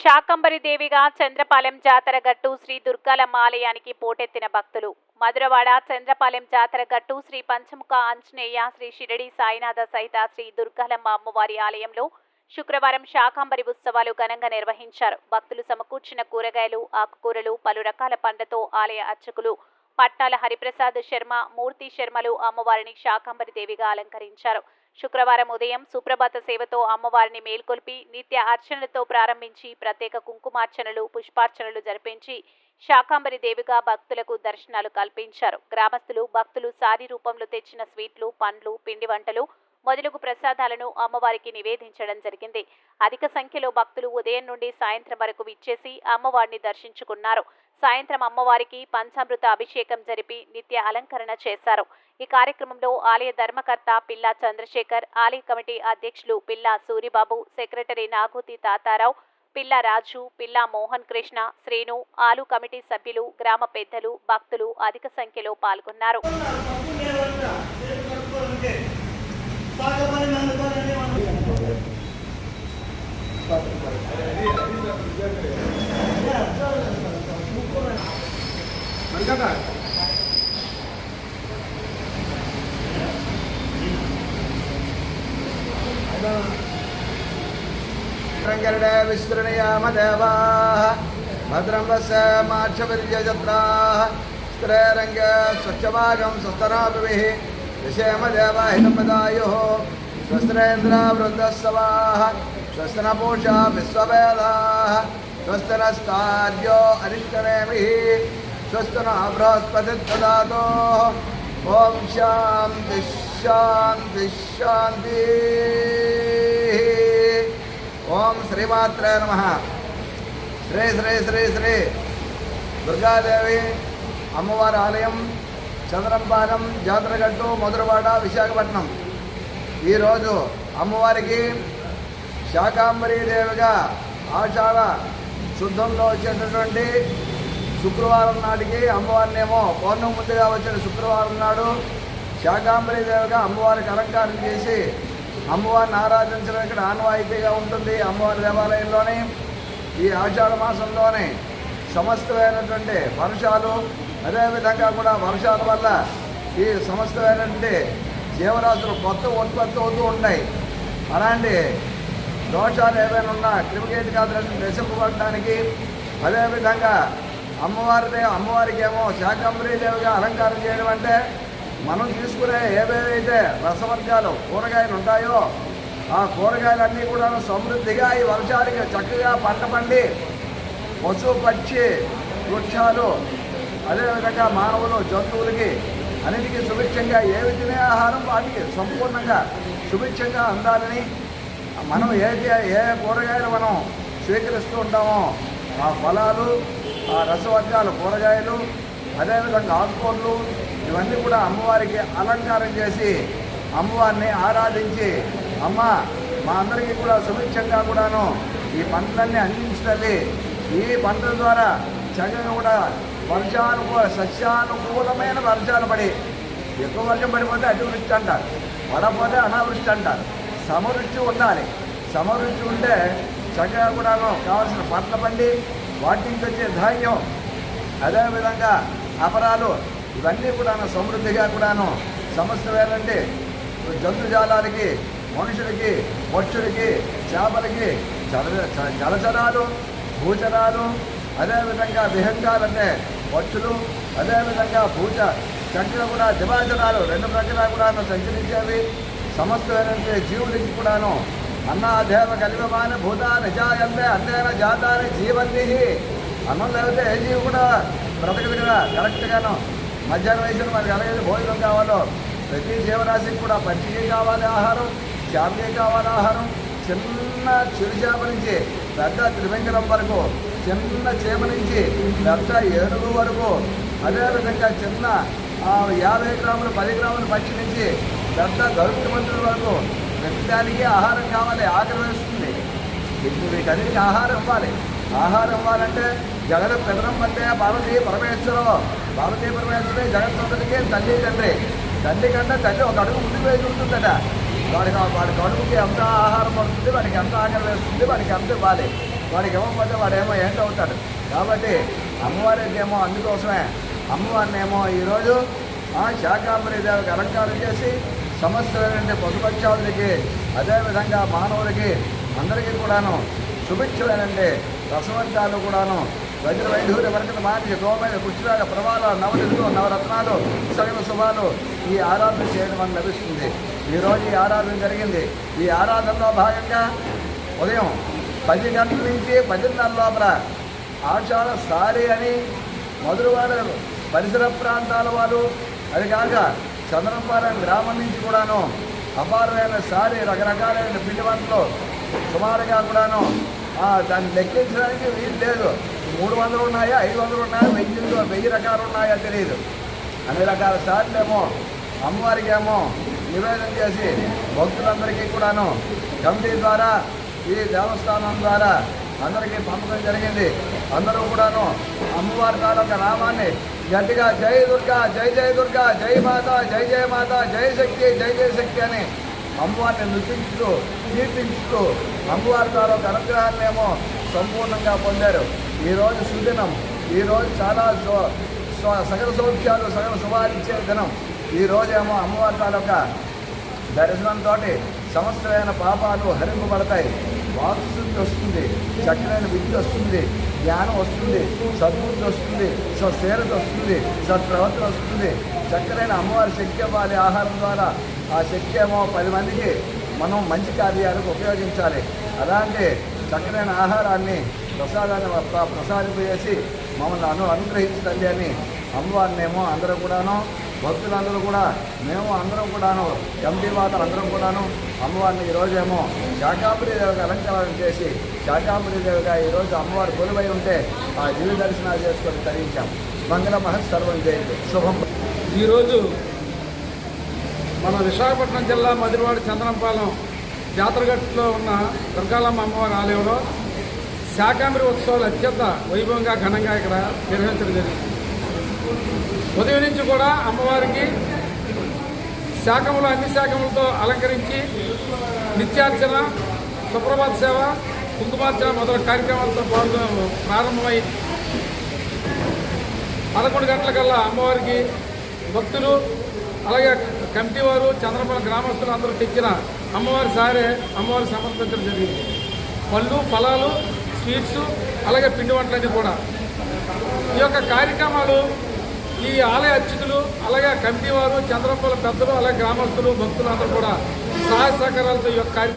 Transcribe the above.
శాకంబరి దేవిగా చంద్రపాలెం జాతర గట్టు శ్రీ దుర్గాలమ్మ ఆలయానికి పోటెత్తిన భక్తులు. మధురవాడ చంద్రపాలెం జాతర గట్టు శ్రీ పంచముఖ ఆంజనేయ శ్రీ షిరడి సాయినాథ సహిత శ్రీ దుర్గాలమ్మ అమ్మవారి ఆలయంలో శుక్రవారం శాకంబరి ఉత్సవాలు ఘనంగా నిర్వహించారు. భక్తులు సమకూర్చిన కూరగాయలు ఆకుకూరలు పలు రకాల పండ్లతో ఆలయ అర్చకులు పట్టాల హరిప్రసాద్ శర్మ మూర్తి శర్మలు అమ్మవారిని శాకంబరి దేవిగా అలంకరించారు. శుక్రవారం ఉదయం సుప్రభాత సేవతో అమ్మవారిని మేల్కొల్పి నిత్య అర్చనలతో ప్రారంభించి ప్రత్యేక కుంకుమార్చనలు పుష్పార్చనలు జరిపించి శాకాంబరి దేవిగా భక్తులకు దర్శనాలు కల్పించారు. గ్రామస్తులు భక్తులు సారీ రూపంలో తెచ్చిన స్వీట్లు పండ్లు పిండి వంటలు మొదలగు ప్రసాదాలను అమ్మవారికి నివేదించడం జరిగింది. అధిక సంఖ్యలో భక్తులు ఉదయం నుండి సాయంత్రం వరకు విచ్చేసి అమ్మవారిని దర్శించుకున్నారు. సాయంత్రం అమ్మవారికి పంచామృత అభిషేకం జరిపి నిత్య అలంకరణ చేశారు. ఈ కార్యక్రమంలో ఆలయ ధర్మకర్త పిల్లా చంద్రశేఖర్ ఆలయ కమిటీ అధ్యక్షులు పిల్లా సూరిబాబు సెక్రటరీ నాగూతి తాతారావు పిల్లా రాజు పిల్లా మోహన్ కృష్ణ శ్రీను ఆలు కమిటీ సభ్యులు గ్రామ పెద్దలు భక్తులు అధిక సంఖ్యలో పాల్గొన్నారు. రంగరుడ విస్తృణయామ భద్రం వస మార్చవిర్యజత్రాः స్త్రరంగ స్వచ్ఛమాగం స్వస్తనాభిः విషేమ దేవాహితపదాయుः స్వస్త్రేంద్ర వృద్ధస్సవాः. స్వస్తనపూషా విశ్వవేదాः. స్వస్తనస్తార్యో అరిష్టనేమిः స్వస్తన బృహస్పతి దదాతో ఓం శాంతి శాంతి శాంతి. ఓం శ్రీమాత్రే నమ. శ్రీ శ్రీ శ్రీ శ్రీ దుర్గాదేవి అమ్మవారి ఆలయం చంద్రంపాలెం జాతరగట్టు మధురవాడ విశాఖపట్నం. ఈరోజు అమ్మవారికి శాకాంబరీదేవిగా ఆషాఢ శుద్ధంలో వచ్చేటటువంటి శుక్రవారం నాటికి అమ్మవారిని ఏమో పౌర్ణమి ముందుగా వచ్చిన శుక్రవారం నాడు శాకాంబరీదేవిగా అమ్మవారికి అలంకారం చేసి అమ్మవారిని ఆరాధించడం ఇక్కడ ఆనవాయితీగా ఉంటుంది. అమ్మవారి దేవాలయంలోని ఈ ఆషాఢ మాసంలోనే సమస్తమైనటువంటి వర్షాలు అదేవిధంగా కూడా వర్షాల వల్ల ఈ సమస్తమైనటువంటి జీవరాశులు కొత్త ఉత్పత్తి అవుతూ ఉంటాయి అలాంటి దోషాలు ఏమైనా ఉన్నా క్రిమికేటికాదులను నశింపబడడానికి అదేవిధంగా అమ్మవారి అమ్మవారికి ఏమో శాకంబరీ దేవిగా అలంకారం చేయడం అంటే మనం తీసుకునే ఏవేవైతే రసవర్గాలు కూరగాయలు ఉంటాయో ఆ కూరగాయలన్నీ కూడా సమృద్ధిగా ఈ వర్షాలకి చక్కగా పంట పండి పశు పక్షి వృక్షాలు అదేవిధంగా మానవులు జంతువులకి అన్నిటికీ సుభిక్షంగా ఏవి తినే ఆహారం వాటికి సంపూర్ణంగా సుభిక్షంగా అందాలని మనం ఏ ఏ కూరగాయలు మనం స్వీకరిస్తూ ఉంటామో ఆ ఫలాలు ఆ రసవర్గాలు కూరగాయలు అదేవిధంగా ఆకుకూరలు ఇవన్నీ కూడా అమ్మవారికి అలంకారం చేసి అమ్మవారిని ఆరాధించి అమ్మ మా అందరికీ కూడా సుభిక్షంగా కూడాను ఈ పంటలన్నీ అందించినవి. ఈ పంటల ద్వారా చక్కగా కూడా వర్షానుకూల సస్యానుకూలమైన వర్షాలు పడి ఎక్కువ వర్షం పడిపోతే అతివృష్టి అంటారు పడపోతే అనావృష్టి అంటారు. సమరుచి ఉండాలి. సమరుచి ఉంటే చక్కగా కూడాను కావాల్సిన పంటలు పండి వాటి నుంచి వచ్చే ధాన్యం అదేవిధంగా అపరాలు ఇవన్నీ కూడాను సమృద్ధిగా కూడాను. సమస్తమేనంటే జంతుజాలానికి మనుషులకి పక్షులకి చేపలకి జల జలచరాలు భూచరాలు అదేవిధంగా విహంగాలంటే పక్షులు అదేవిధంగా భూచ చక్కగా కూడా దివాచరాలు రెండు ప్రక్కల కూడాను సంచరించేవి. సమస్తమైనటువంటి జీవులకి కూడాను అన్నాదేవ కలిమమాన భూత నిజాయంతే అంతేన జాతాన్ని జీవంతి అన్నం లేకపోతే ఏ జీవి కూడా బ్రతకదు కదా కరెక్ట్గాను మధ్యాహ్నం వయసులో మనకి ఎలాగైతే భోజనం కావాలో. ప్రతి జీవరాశికి కూడా పచ్చికే కావాలి ఆహారం చేపకే కావాలి ఆహారం. చిన్న చిరు చేప నుంచి పెద్ద త్రిమింగలం వరకు చిన్న చేప నుంచి పెద్ద ఏనుగు వరకు. అదేవిధంగా చిన్న యాభై గ్రాములు పది గ్రాములు పచ్చి నుంచి పెద్ద గరుడు మంత్రుల వరకు ప్రతిదానికి ఆహారం కావాలి ఆకలి వేస్తుంది. వీటన్నిటికీ ఆహారం ఇవ్వాలి. ఆహారం ఇవ్వాలంటే జగన్ పితరం అంటే పార్వతి పరమేశ్వరం పార్వతీ పరమేశ్వరే జగత్తుడికి తల్లి తండ్రి. తల్లి కంటే తల్లి ఒక అడుగు ముందుకు వేసి ఉంటుందట వాడికి వాడి కడుపుకి ఎంత ఆహారం పడుతుంది వాడికి ఎంత ఆకలి వేస్తుంది వాడికి ఎంత ఇవ్వాలి? వాడికి ఇవ్వకపోతే వాడేమో ఏంటవుతాడు కాబట్టి అమ్మవారికి ఏమో అందుకోసమే అమ్మవారిని ఏమో ఈరోజు ఆ శాకాంబరి దేవికి అలంకారం చేసి సమస్తమైనటువంటి పశుపక్షాదులకి అదేవిధంగా మానవులకి అందరికీ కూడాను శుభిక్షమైనంటే రసవంతాలు కూడాను వజ్ర వైఢూర్య వరకత మాటి గోమయ పుష్పరాగ ప్రమాల నవనిధులు నవరత్నాలు సగల శుభాలు ఈ ఆరాధన చేయడం అని లభిస్తుంది. ఈరోజు ఈ ఆరాధన జరిగింది. ఈ ఆరాధనలో భాగంగా ఉదయం పది గంటల నుంచి పదిన్నర లోపల ఆషాఢ సారి అని మధురవాడ పరిసర ప్రాంతాల వారు అది కాక చంద్రంపాలెం గ్రామం నుంచి కూడాను అపారమైన సారి రకరకాలైన పిండి వంటలు సుమారుగా కూడాను దాన్ని లెక్కించడానికి వీలు లేదు. మూడు వందలు ఉన్నాయా ఐదు వందలు ఉన్నాయా వెయ్యి వెయ్యి రకాలు ఉన్నాయా తెలియదు అన్ని రకాల సార్లేమో అమ్మవారికి ఏమో నివేదన చేసి భక్తులందరికీ కూడాను కమిటీ ద్వారా ఈ దేవస్థానం ద్వారా అందరికీ పంపడం జరిగింది. అందరూ కూడాను అమ్మవారి తాలూకా నామాన్ని గట్టిగా జై దుర్గా జై జై దుర్గా జై మాత జై జయ మాత జై శక్తి జై జయ శక్తి అని అమ్మవారిని నృత్యించుతూ కీర్తించుతూ అమ్మవారి తాలూకా అనుగ్రహాన్నేమో సంపూర్ణంగా పొందారు. ఈరోజు సుదినం. ఈరోజు చాలా సకల సౌఖ్యాలు సకల శుభాలిచ్చే దినం. ఈ రోజేమో అమ్మవారి తాలూకా దర్శనంతో సమస్తమైన పాపాలు హరింపబడతాయి. వాక్శుద్ధి వస్తుంది చక్కనైన విద్య వస్తుంది జ్ఞానం వస్తుంది సద్బుద్ధి వస్తుంది సశీలత వస్తుంది సత్ప్రవర్తన వస్తుంది. చక్కనైన అమ్మవారి శక్తి ఆహారం ద్వారా. ఆ శక్తి ఏమో పది మందికి మనం మంచి కార్యాలకు ఉపయోగించాలి. అలాంటి చక్కనైన ఆహారాన్ని ప్రసాదాన్ని ప్ర- ప్రసాదింపజేసి మమ్మల్ని అను అనుగ్రహించండి అని అమ్మవారినేమో అందరూ కూడాను భక్తులందరూ కూడా మేము అందరం కూడాను ఎంపీ మాతలు అందరం కూడాను అమ్మవారిని ఈరోజేమో శాకాంబరి దేవికి అలంకారం చేసి శాకాంబరి దేవిగా ఈరోజు అమ్మవారు కొలువై ఉంటే ఆ దివ్య దర్శనాలు చేసుకొని తరించాం. మంగళ మహత్ సర్వం జయంతి శుభం. ఈరోజు మన విశాఖపట్నం జిల్లా మదిరివాడ చంద్రంపాలెం జాతరగట్టులో ఉన్న దుర్గాలమ్మ అమ్మవారి ఆలయంలో శాకాంబరి ఉత్సవాలు అత్యంత వైభవంగా ఘనంగా ఇక్కడ నిర్వహించడం జరిగింది. ఉదయం నుంచి కూడా అమ్మవారికి శాఖములు అన్ని శాఖములతో అలంకరించి నిత్యార్చన సుప్రభాత సేవ కుంకుమార్చన మొదలగు కార్యక్రమాలతో పాల్గొ ప్రారంభమై పదకొండు గంటలకల్లా అమ్మవారికి భక్తులు అలాగే కమిటీ వారు చంద్రపాల గ్రామస్తులు అందరూ తెచ్చిన అమ్మవారి సారే అమ్మవారి సమర్పించడం జరిగింది. పళ్ళు ఫలాలు స్వీట్స్ అలాగే పిండి వంటలన్నీ కూడా. ఈ యొక్క కార్యక్రమాలు ఈ ఆలయ అర్చకులు అలాగే కమిటీ వారు చంద్రపాల పెద్దలు అలాగే గ్రామస్తులు భక్తులు అందరూ కూడా సహాయ సహకారాలతో ఈ యొక్క కార్యక్రమం